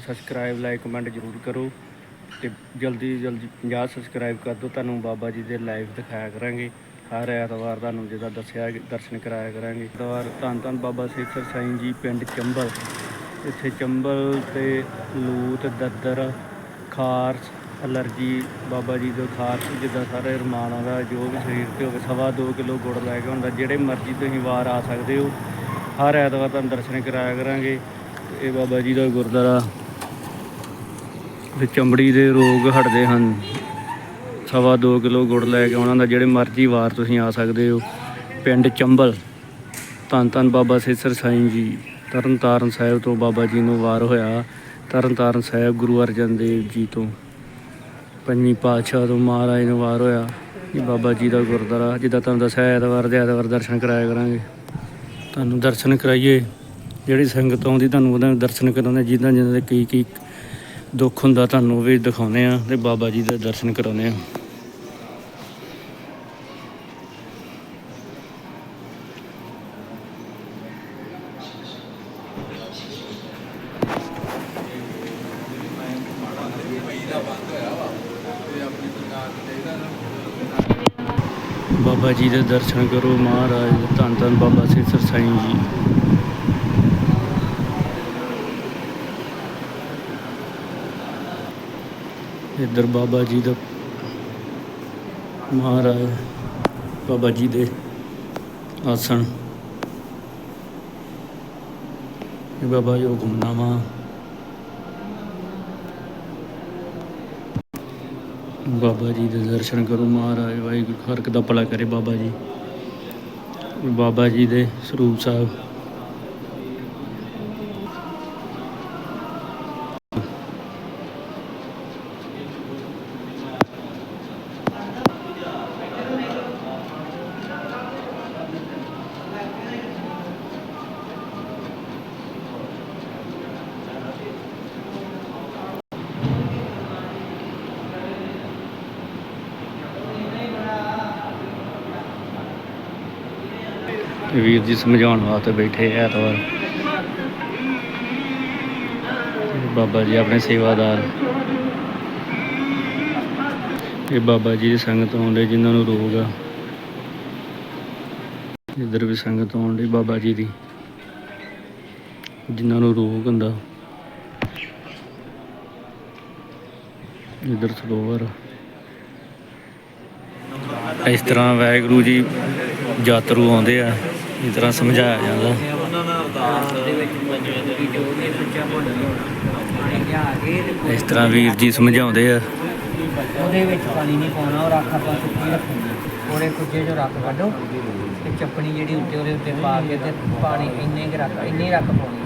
ਨੂੰ subscribe like comment ਜ਼ਰੂਰ ਕਰੋ ਤੇ ਜਲਦੀ ਜਲਦੀ 50 ਸਬਸਕ੍ਰਾਈਬ ਕਰ ਦਿਓ। ਤੁਹਾਨੂੰ ਬਾਬਾ ਜੀ ਦੇ ਲਾਈਵ ਦਿਖਾਇਆ ਕਰਾਂਗੇ। ਹਰ ਐਤਵਾਰ ਤੁਹਾਨੂੰ ਜਿੱਦਾਂ ਦੱਸਿਆ ਦਰਸ਼ਨ ਕਰਾਇਆ ਕਰਾਂਗੇ। ਐਤਵਾਰ ਧੰਨ ਧੰਨ ਬਾਬਾ ਸੇਖਰ ਸਾਈਂ ਜੀ, ਪਿੰਡ ਚੰਬਲ। ਇੱਥੇ ਚੰਬਲ ਤੇ ਲੂਤ, ਦੱਦਰ, ਖਾਰਸ, ਅਲਰਜੀ, ਬਾਬਾ ਜੀ ਦੇ ਖਾਰਸ, ਜਿੱਦਾਂ ਸਾਰੇ ਰਮਾਨਾਂ ਦਾ ਜੋ ਵੀ ਸਰੀਰ ਤੇ ਹੋਵੇ, ਸਵਾ ਦੋ ਕਿਲੋ ਗੁੜ ਲੈ ਕੇ ਹੁੰਦਾ ਜਿਹੜੇ ਮਰਜ਼ੀ ਤੁਸੀਂ ਵਾਰ ਆ ਸਕਦੇ ਹੋ। ਹਰ ਐਤਵਾਰ ਤੁਹਾਨੂੰ ਦਰਸ਼ਨ ਕਰਾਇਆ ਕਰਾਂਗੇ। ਤੇ ਇਹ ਬਾਬਾ ਜੀ ਦਾ ਗੁਰਦੁਆਰਾ ਤੇ ਚਮੜੀ ਦੇ ਰੋਗ ਹਟਦੇ ਹਨ। ਸਵਾ ਦੋ ਕਿਲੋ ਗੁੜ ਲੈ ਕੇ ਉਹਨਾਂ ਦਾ ਜਿਹੜੇ ਮਰਜ਼ੀ ਵਾਰ ਤੁਸੀਂ ਆ ਸਕਦੇ ਹੋ। ਪਿੰਡ ਚੰਬਲ, ਧੰਨ ਧੰਨ ਬਾਬਾ ਸੇਸਰ ਸਾਈਂ ਜੀ ਤਰਨ ਤਾਰਨ ਸਾਹਿਬ ਤੋਂ ਬਾਬਾ ਜੀ ਨੂੰ ਵਾਰ ਹੋਇਆ, ਤਰਨਤਾਰਨ ਸਾਹਿਬ ਗੁਰੂ ਅਰਜਨ ਦੇਵ ਜੀ ਤੋਂ। ਪੰਜਵੀਂ ਪਾਤਸ਼ਾਹ ਤੋਂ ਮਹਾਰਾਜ ਨੂੰ ਵਾਰ ਹੋਇਆ ਇਹ ਬਾਬਾ ਜੀ ਦਾ ਗੁਰਦੁਆਰਾ, ਜਿੱਦਾਂ ਤੁਹਾਨੂੰ ਦੱਸਿਆ, ਐਤਵਾਰ ਦੇ ਐਤਵਾਰ ਦਰਸ਼ਨ ਕਰਾਇਆ ਕਰਾਂਗੇ। ਤੁਹਾਨੂੰ ਦਰਸ਼ਨ ਕਰਾਈਏ। ਜਿਹੜੀ ਸੰਗਤ ਆਉਂਦੀ, ਤੁਹਾਨੂੰ ਉਹਨਾਂ ਦੇ ਦਰਸ਼ਨ ਕਰਾਉਂਦੇ, ਜਿੱਦਾਂ ਜਿੱਦਾਂ ਦੇ ਕੀ ਕੀ ਦੁੱਖ ਹੁੰਦਾ ਤੁਹਾਨੂੰ ਉਹ ਵੀ ਦਿਖਾਉਂਦੇ ਆ ਤੇ ਬਾਬਾ ਜੀ ਦੇ ਦਰਸ਼ਨ ਕਰਾਉਂਦੇ ਆ ਬਾਬਾ ਜੀ ਦੇ ਦਰਸ਼ਨ ਕਰੋ ਮਹਾਰਾਜ ਦੇ ਧੰਨ ਧੰਨ ਬਾਬਾ ਸੇਸਰ ਸਾਈਂ ਜੀ। ਇੱਧਰ ਬਾਬਾ ਜੀ ਦਾ ਮਹਾਰਾਜ, ਬਾਬਾ ਜੀ ਦੇ ਆਸਣ। ਇਹ ਬਾਬਾ ਜੀ ਹੁਕਮਨਾਮਾ। ਬਾਬਾ ਜੀ ਦੇ ਦਰਸ਼ਨ ਕਰੋ ਮਹਾਰਾਜ, ਵਾਹਿਗੁਰੂ, ਹਰ ਇੱਕ ਦਾ ਭਲਾ ਕਰੇ ਬਾਬਾ ਜੀ। ਬਾਬਾ ਜੀ ਦੇ ਸਰੂਪ ਸਾਹਿਬ। ਵੀਰ ਜੀ ਸਮਝਾਉਣ ਵਾਸਤੇ ਬੈਠੇ ਆ ਐਤਵਾਰ। ਬਾਬਾ ਜੀ ਆਪਣੇ ਸੇਵਾਦਾਰ। ਇਹ ਬਾਬਾ ਜੀ ਦੀ ਸੰਗਤ ਆਉਂਦੇ ਜਿਨ੍ਹਾਂ ਨੂੰ ਰੋਗ ਆ। ਇੱਧਰ ਵੀ ਸੰਗਤ ਆਉਂਦੀ ਬਾਬਾ ਜੀ ਦੀ। ਜਿਨ੍ਹਾਂ ਨੂੰ ਰੋਗ ਹੁੰਦਾ। ਇੱਧਰ ਸਰੋਵਰ। ਇਸ ਤਰ੍ਹਾਂ ਵਾਹਿਗੁਰੂ ਜੀ ਯਾਤਰੂ ਆਉਂਦੇ ਆ। ਇਸ ਤਰ੍ਹਾਂ ਸਮਝਾਇਆ ਜਾਂਦਾ। ਜੋ ਇਸ ਤਰ੍ਹਾਂ ਵੀਰ ਜੀ ਸਮਝਾਉਂਦੇ ਆ। ਉਹਦੇ ਵਿੱਚ ਪਾਣੀ ਨਹੀਂ ਪਾਉਣਾ ਉਹ ਰੱਖ ਆਪਾਂ ਸੁੱਕੀ ਰੱਖਣੀ ਉਹਦੇ ਕੁੱਜੇ ਚੋਂ ਰੱਖ ਕੱਢੋ ਤੇ ਚੱਪਣੀ ਜਿਹੜੀ ਉੱਤੇ ਉਹਦੇ ਉੱਤੇ ਪਾ ਕੇ ਤੇ ਪਾਣੀ ਇੰਨੇ ਕੁ ਰੱਖ ਇੰਨੇ ਹੀ ਰੱਖ ਪਾਉਣੀ।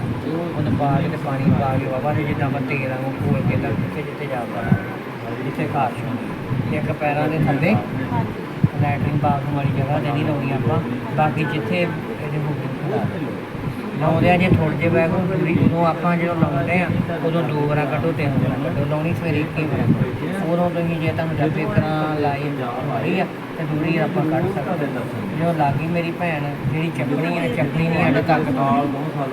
ਉਹਨੂੰ ਪਾ ਕੇ ਤੇ ਪਾਣੀ ਪਾ ਕੇ ਬਾਬਾ ਨੇ ਜਿੱਦਾਂ ਮੈਂ ਤੇਲ ਵਾਂਗੂ ਖੋਲ ਕੇ ਜਿੱਥੇ ਜਾ ਪਾਣਾ ਜਿੱਥੇ ਖਾਰਸ਼ ਹੁੰਦੀ ਇੱਕ ਪੈਰਾਂ ਦੇ ਥੱਲੇ ਲੈਟਰਿੰਗ ਬਾਥਰੂਮ ਵਾਲੀ ਜਗ੍ਹਾ ਤੇ ਨਹੀਂ ਲਾਉਣੀ ਆਪਾਂ। ਬਾਕੀ ਜਿੱਥੇ ਇਹਦੇ ਮੁੱਢੇ ਲਾਉਂਦੇ ਆ ਜੇ ਥੋੜੇ ਜਿਹੇ ਬੈਗ ਪੂਰੀ ਉਦੋਂ ਆਪਾਂ ਜਦੋਂ ਲਾਉਂਦੇ ਆ, ਉਦੋਂ ਦੋ ਵਾਰਾਂ ਕੱਢੋ ਤਿੰਨ ਵਾਰਾਂ ਕੱਢੋ। ਲਾਉਣੀ ਸਵੇਰੇ ਇੱਕ ਹੀ ਵਾਰ ਉਦੋਂ ਤੁਸੀਂ ਜੇ ਤੁਹਾਨੂੰ ਡੱਬੇ ਤਰ੍ਹਾਂ ਲਾਈ ਮਾਰੀ ਆ, ਤੇ ਦੂਰੀ ਆਪਾਂ ਕੱਢ ਸਕਦੇ ਜੋ ਲਾਗੀ ਮੇਰੀ ਭੈਣ, ਜਿਹੜੀ ਚੱਪਣੀ ਹੈ ਚੱਪਣੀ ਨਹੀਂ ਅੱਡ ਤੱਕ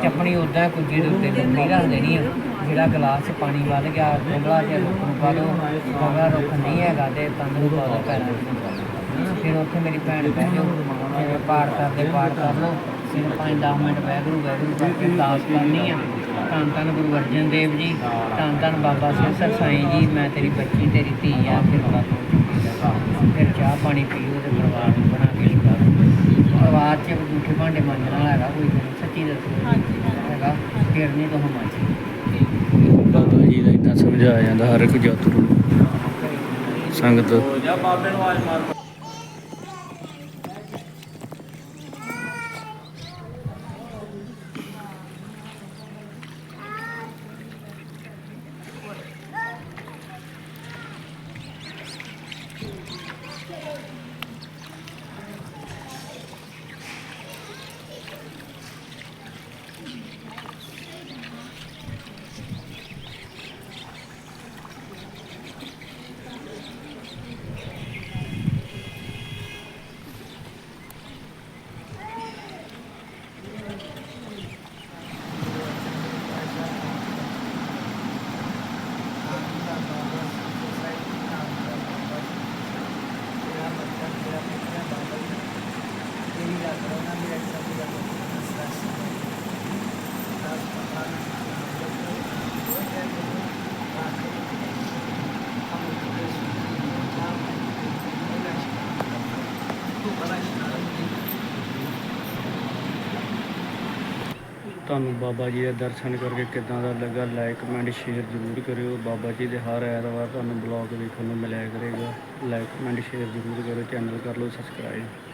ਚੱਪਣੀ ਉਦਾਂ ਕੁੱਜੀ ਦੇ ਉੱਤੇ ਡੁੱਬੀ ਰੱਖ ਦੇਣੀ ਆ, ਜਿਹੜਾ ਗਲਾਸ 'ਚ ਪਾਣੀ ਵੱਧ ਗਿਆ, ਗੰਗਲਾ ਜਿਹਾ ਰੁੱਖ ਨੂੰ ਪਾ ਦਿਓ। ਗੰਗਲਾ ਰੁੱਖ ਨਹੀਂ ਹੈਗਾ ਤੇ ਤੰਦ ਨੂੰ ਪਾ ਦਿਓ ਪੈਰਾਂ ਫਿਰ ਉੱਥੇ ਮੇਰੀ ਭੈਣ ਬਹਿ ਜਾਓ ਜਿਵੇਂ ਪਾਠ ਕਰਦੇ ਪਾਠ ਕਰ ਲਓ ਫਿਰ 5-10 ਮਿੰਟ ਵੈਗਰੂ ਵੈਗਰੂ ਕਰਕੇ ਅਰਦਾਸ ਕਰਨੀ ਆ। ਧੰਨ ਧੰਨ ਗੁਰੂ ਅਰਜਨ ਦੇਵ ਜੀ ਧੰਨ ਧੰਨ ਬਾਬਾ ਸਿਰਸਰ ਸਾਈਂ ਜੀ ਮੈਂ ਤੇਰੀ ਬੱਚੀ ਤੇਰੀ ਧੀ ਆ ਫਿਰ ਬਾਬਾ ਫਿਰ ਚਾਹ ਪਾਣੀ ਪੀਓ ਤੇ ਪਰਿਵਾਰ ਨੂੰ ਬਣਾ ਕੇ ਛੁਡਾਓ ਪਰਿਵਾਰ 'ਚ ਝੂਠੇ ਭਾਂਡੇ ਮਾਂਜਣ ਵਾਲਾ ਹੈਗਾ ਕੋਈ ਨਹੀਂ ਸੱਚੀ ਦੱਸੋ। ਹੈਗਾ ਫਿਰ ਨਹੀਂ ਤੋਂ ਮਾਂਜੀ ਬਾਬਾ ਜੀ ਦਾ ਇਦਾਂ ਸਮਝਾਇਆ ਜਾਂਦਾ ਹਰ ਇੱਕ ਯਾਤਰੂ ਨੂੰ। ਸੰਗਤ ਜਾ ਬਾਬੇ ਨੂੰ ਆਵਾਜ਼ ਮਾਰ। ਤੁਹਾਨੂੰ ਬਾਬਾ ਜੀ ਦੇ ਦਰਸ਼ਨ ਕਰਕੇ ਕਿਦਾਂ ਦਾ ਲੱਗਾ ਲਾਈਕ ਕਮੈਂਟ ਸ਼ੇਅਰ ਜ਼ਰੂਰ ਕਰਿਓ। ਬਾਬਾ ਜੀ ਦੇ ਹਰ ਐਤਵਾਰ ਤੁਹਾਨੂੰ ਬਲੌਗ ਵੇਖਣ ਨੂੰ ਮਿਲਿਆ ਕਰੇਗਾ। ਲਾਈਕ ਕਮੈਂਟ ਸ਼ੇਅਰ ਜ਼ਰੂਰ ਕਰਿਓ। ਚੈਨਲ ਕਰ ਲਓ ਸਬਸਕ੍ਰਾਈਬ